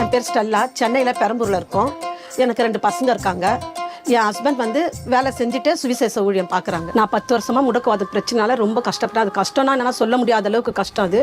என் பேர் ஸ்டெல்லா. சென்னையில் பெரம்பூரில் இருக்கோம். எனக்கு ரெண்டு பசங்க இருக்காங்க. என் ஹஸ்பண்ட் வந்து வேலை செஞ்சுட்டு சுவிசேஷ ஊழியம் பார்க்குறாங்க நான் பத்து வருஷமாக முடக்குவாத பிரச்சனால ரொம்ப கஷ்டப்பட்டேன். அது கஷ்டம்னா என்னால் சொல்ல முடியாத அளவுக்கு கஷ்டம் அது.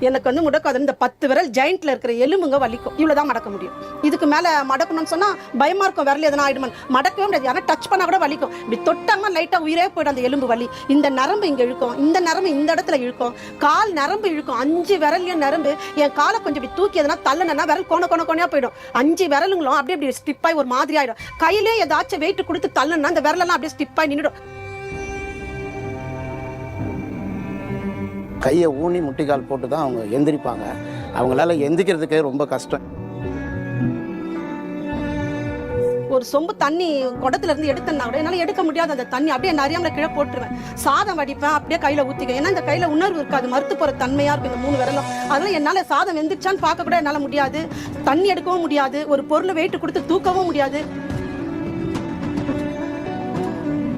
எனக்கு வந்து முடக்காது இந்த பத்து விரல் ஜாயிண்ட்ல இருக்கிற எலும்புங்க வலிக்கும். இவ்வளவுதான் மடக்க முடியும். இதுக்கு மேல மடக்கணும்னு சொன்னா பயமா இருக்கும் விரல் எதனா ஆயிடுமா மடக்கவே முடியாது. ஏன்னா டச் பண்ணால் கூட வலிக்கும். இப்படி தொட்டாங்கன்னா லைட்டா உயிரே போயிடும் அந்த எலும்பு வலி. இந்த நரம்பு இங்க இழுக்கும். இந்த நரம்பு இந்த இடத்துல இழுக்கும். கால் நரம்பு இழுக்கும். அஞ்சு விரல்லையும் நரம்பு. என் காலை கொஞ்சம் இப்படி தூக்கி எதனா தள்ளனா விரல் கோண கோண கோணையா போயிடும். அஞ்சு விரலுங்களும் அப்படியே இப்படி ஸ்டிப்பாகி ஒரு மாதிரி ஆயிடும். கையிலே ஏதாச்சும் வெயிட் கொடுத்து தள்ளனா அந்த விரலெல்லாம் அப்படியே ஸ்டிப்பாகி நின்றுடும் கையை ஊனி முட்டிக்கால் போட்டு தான் அவங்க எந்திரிப்பாங்க. அவங்களால எந்திரிக்கிறதுக்கே ரொம்ப கஷ்டம். ஒரு சொம்பு தண்ணி குடத்துல இருந்து எடுத்தேன்னா கூட என்னால எடுக்க முடியாது அந்த தண்ணி அப்படியே நிறையாமல கீழே போட்டுருவேன். சாதம் வடிப்பேன் அப்படியே கையில ஊற்றிக்க ஏன்னா இந்த கையில உணர்வு இருக்காது. மறுத்து போற தன்மையா இருக்கும் இந்த மூணு விரலும். அதனால என்னால சாதம் வெந்துச்சான்னு பார்க்க கூட என்னால முடியாது. தண்ணி எடுக்கவும் முடியாது. ஒரு பொருளை வெயிட் கொடுத்து தூக்கவும் முடியாது.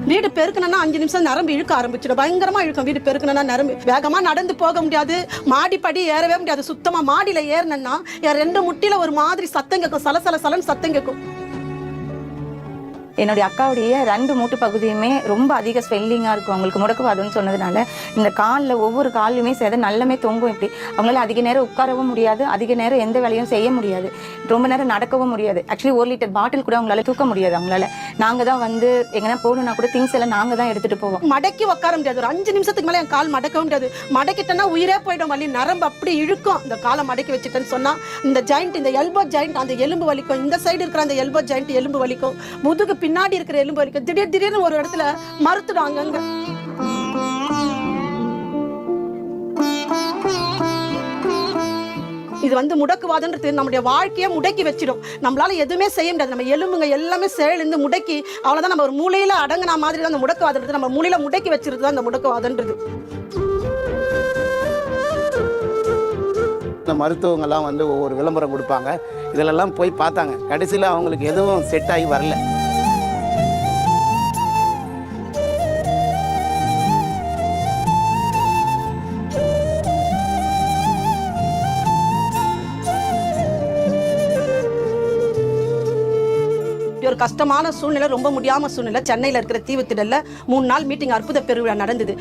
வீடு பெருக்கணும்னா அஞ்சு நிமிஷம் நரம்பு இழுக்க ஆரம்பிச்சிடும். பயங்கரமா இழுக்கும். வீடு பெருக்கணும்னா நரம்பு. வேகமா நடந்து போக முடியாது. மாடிப்படி ஏறவே முடியாது. சுத்தமா மாடியில ஏறினேன்னா ரெண்டு முட்டில ஒரு மாதிரி சத்தம் கேட்கும். சலசல சலன் சத்தம் கேட்கும். என்னுடைய அக்காவுடைய ரெண்டு மூட்டு பகுதியுமே ரொம்ப அதிக ஸ்வெல்லிங்காக இருக்கும். அவங்களுக்கு முடக்குவாதுன்னு சொன்னதுனால இந்த காலில் ஒவ்வொரு காலையுமே சேத நல்லமே தொங்கும் இப்படி. அவங்களால அதிக நேரம் உட்காரவும் முடியாது. அதிக நேரம் எந்த வேலையும் செய்ய முடியாது. ரொம்ப நேரம் நடக்கவும் முடியாது. ஆக்சுவலி ஒரு லிட்டர் பாட்டில் கூட அவங்களால தூக்க முடியாது. அவங்களால நாங்கள் தான் வந்து எங்கன்னா போகணுன்னா கூட திங்ஸ் எல்லாம் நாங்கள் தான் எடுத்துகிட்டு போவோம். மடக்கி உட்கார முடியாது. ஒரு அஞ்சு நிமிஷத்துக்கு மேல என் கால் மடக்க முடியாது. மடக்கிட்டேன்னா உயிரே போயிடும் வலி நரம்பு அப்படி இழுக்கும். இந்த காலை மடக்கி வச்சுட்டேன்னு சொன்னா இந்த ஜாயிண்ட் இந்த எல்போ ஜாயிண்ட் அந்த எலும்பு வலிக்கும். இந்த சைடு இருக்கிற அந்த எல்போ ஜாயிண்ட் எலும்பு வலிக்கும். முதுகு பின்னாடி இருக்கிற எலும்பு வலிக்கும். திடீர் திடீர்னு ஒரு இடத்துல மறுத்துடும் அங்கங்க இது வந்து முடக்குவாதன்றது நம்முடைய வாழ்க்கையை முடக்கி வச்சிடும். நம்மளால எதுவுமே செய்ய முடியாது. நம்ம எலும்புங்க எல்லாமே செயலிருந்து முடக்கி அவ்வளோதான் நம்ம ஒரு மூலையில் அடங்கின மாதிரி தான் அந்த முடக்குவாதன்றது. நம்ம மூலையில் முடக்கி வச்சிருது தான் அந்த முடக்குவாதன்றது. இந்த மருத்துவங்கள்லாம் வந்து ஒவ்வொரு விளம்பரம் கொடுப்பாங்க. இதிலெல்லாம் போய் பார்த்தாங்க. கடைசியில் அவங்களுக்கு எதுவும் செட் ஆகி வரல. ஒரு கஷ்டமான சூழ்நிலை ரொம்ப முடியாம சூழ்நிலை. சென்னையில் இருக்கிற தீவுத்திடல்ல மூணு நாள் மீட்டிங் அற்புத பெருவிழா நடந்தது.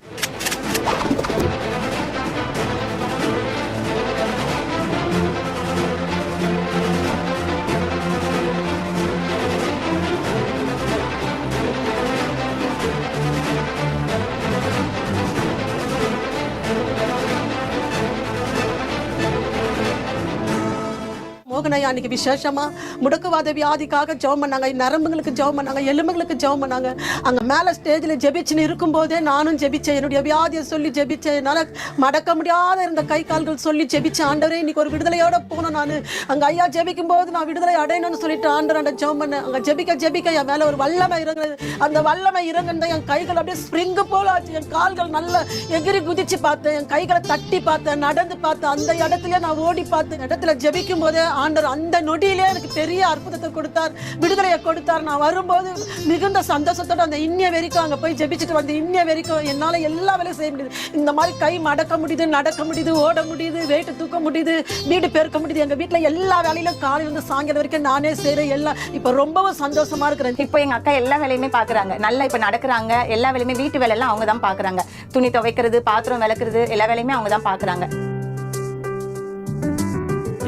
போகணையா அன்னைக்கு விசேஷமா? முடக்குவாத வியாதிக்காக ஜெபம் பண்ணாங்க. நரம்புங்களுக்கு ஜெபம் பண்ணாங்க. எலும்புகளுக்கு ஜெபம் பண்ணாங்க. அங்க மேல ஸ்டேஜ்ல ஜெபிச்சுன்னு இருக்கும்போதே நானும் ஜெபிச்சேன். என்னுடைய வியாதியை சொல்லி ஜெபிச்சேன். என்னால மடக்க முடியாத இருந்த கை கால்கள் சொல்லி ஜெபிச்ச ஆண்டவரே இன்னைக்கு ஒரு விடுதலையோட போனேன் நான். அங்க ஐயா ஜெபிக்கும் போது நான் விடுதலை அடையணும்னு சொல்லிட்டு ஆண்டர் ஜெபம் பண்ணேன் அங்க ஜெபிக்க ஜெபிக்க என் மேல ஒரு வல்லமை இறங்குறது அந்த வல்லமை இறங்குனது என் கைகள் அப்படியே ஸ்ப்ரிங்கு போல ஆச்சு. என் கால்கள் நல்ல எகிரி குதிச்சு பார்த்தேன். என் கைகளை தட்டி பார்த்தேன். நடந்து பார்த்தேன். அந்த இடத்துல நான் ஓடி பார்த்தேன். இடத்துல ஜெபிக்கும் போதே ஆண்டவர் அந்த நொடியிலே எனக்கு பெரிய அற்புதத்தை கொடுத்தார் விடுதலையை கொடுத்தார். நான் வரும்போது மிகுந்த சந்தோஷத்தோட அந்த இன்னிய வரைக்கும் அங்கே போய் ஜெபிச்சுட்டு வந்து இன்னிய வரைக்கும் என்னால் எல்லா வேலையும் செய்ய முடியுது. இந்த மாதிரி கை மடக்க முடியுது நடக்க முடியுது ஓட முடியுது வெயிட் தூக்க முடியுது வீடு பெருக்க முடியுது. எங்கள் வீட்டில் எல்லா வேலையிலும் காலை வந்து சாயங்காலம் வரைக்கும் நானே செய்கிறேன் எல்லாம் இப்போ ரொம்பவும் சந்தோஷமா இருக்கிறேன். இப்போ எங்கள் அக்கா எல்லா வேலையுமே பார்க்குறாங்க நல்லா இப்போ நடக்கிறாங்க. எல்லா வேலையுமே வீட்டு வேலையெல்லாம் அவங்க தான் பார்க்குறாங்க துணி துவைக்கிறது பாத்திரம் விளக்குறது எல்லா வேலையுமே அவங்க தான் பார்க்குறாங்க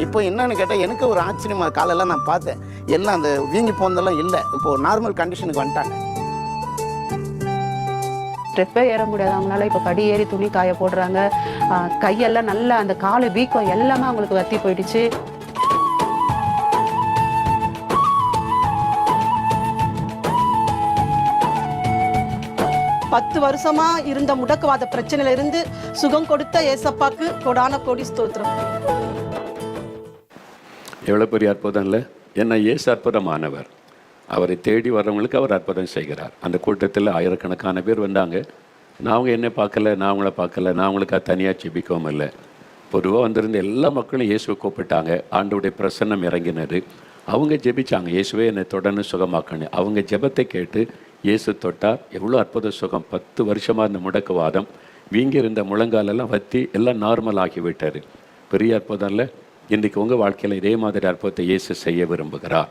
இப்போ என்னன்னு கேட்டால் எனக்கு ஒரு ஆச்சரியமா. காலெல்லாம் நான் பார்த்தேன். எல்லாம் அந்த வீங்கி போனதெல்லாம் இல்லை. இப்போ நார்மல் கண்டிஷனுக்கு வந்துட்டாங்க. ஸ்டெப்பே ஏற முடியாது. அவங்களால இப்போ படி ஏறி துணி காய போடுறாங்க. கையெல்லாம் நல்லா அந்த காலு வீக்கம் எல்லாமே அவங்களுக்கு வத்தி போயிடுச்சு. பத்து வருஷமா இருந்த முடக்குவாத பிரச்சனையில இருந்து சுகம் கொடுத்த ஏசப்பாக்கு கொடான கோடி ஸ்தோத்திரம். எவ்வளோ பெரிய அற்புதம் இல்லை? என்ன ஏசு அற்புதமானவர். அவரை தேடி வர்றவங்களுக்கு அவர் அற்புதம் செய்கிறார். அந்த கூட்டத்தில் ஆயிரக்கணக்கான பேர் வந்தாங்க. நான் அவங்க என்ன பார்க்கல நான் அவங்கள பார்க்கல நான் அவங்களுக்கு தனியாக செபிக்கவும் இல்லை. பொதுவாக வந்திருந்த எல்லா மக்களும் இயேசுவை கூப்பிட்டாங்க. ஆண்டுடைய பிரசன்னம் இறங்கினது. அவங்க ஜெபிச்சாங்க. இயேசுவே என்னை தொடர்ந்து சுகமாக்கணும் அவங்க ஜெபத்தை கேட்டு இயேசு தொட்டார். எவ்வளோ அற்புத சுகம். பத்து வருஷமாக இருந்த முடக்குவாதம். வீங்கி இருந்த முழங்காலெல்லாம் வத்தி எல்லாம் நார்மல் ஆகி விட்டார் பெரிய அற்புதம் இல்லை? இன்றைக்கு உங்கள் வாழ்க்கையில் இதே மாதிரி அற்புதத்தை இயேசு செய்ய விரும்புகிறார்.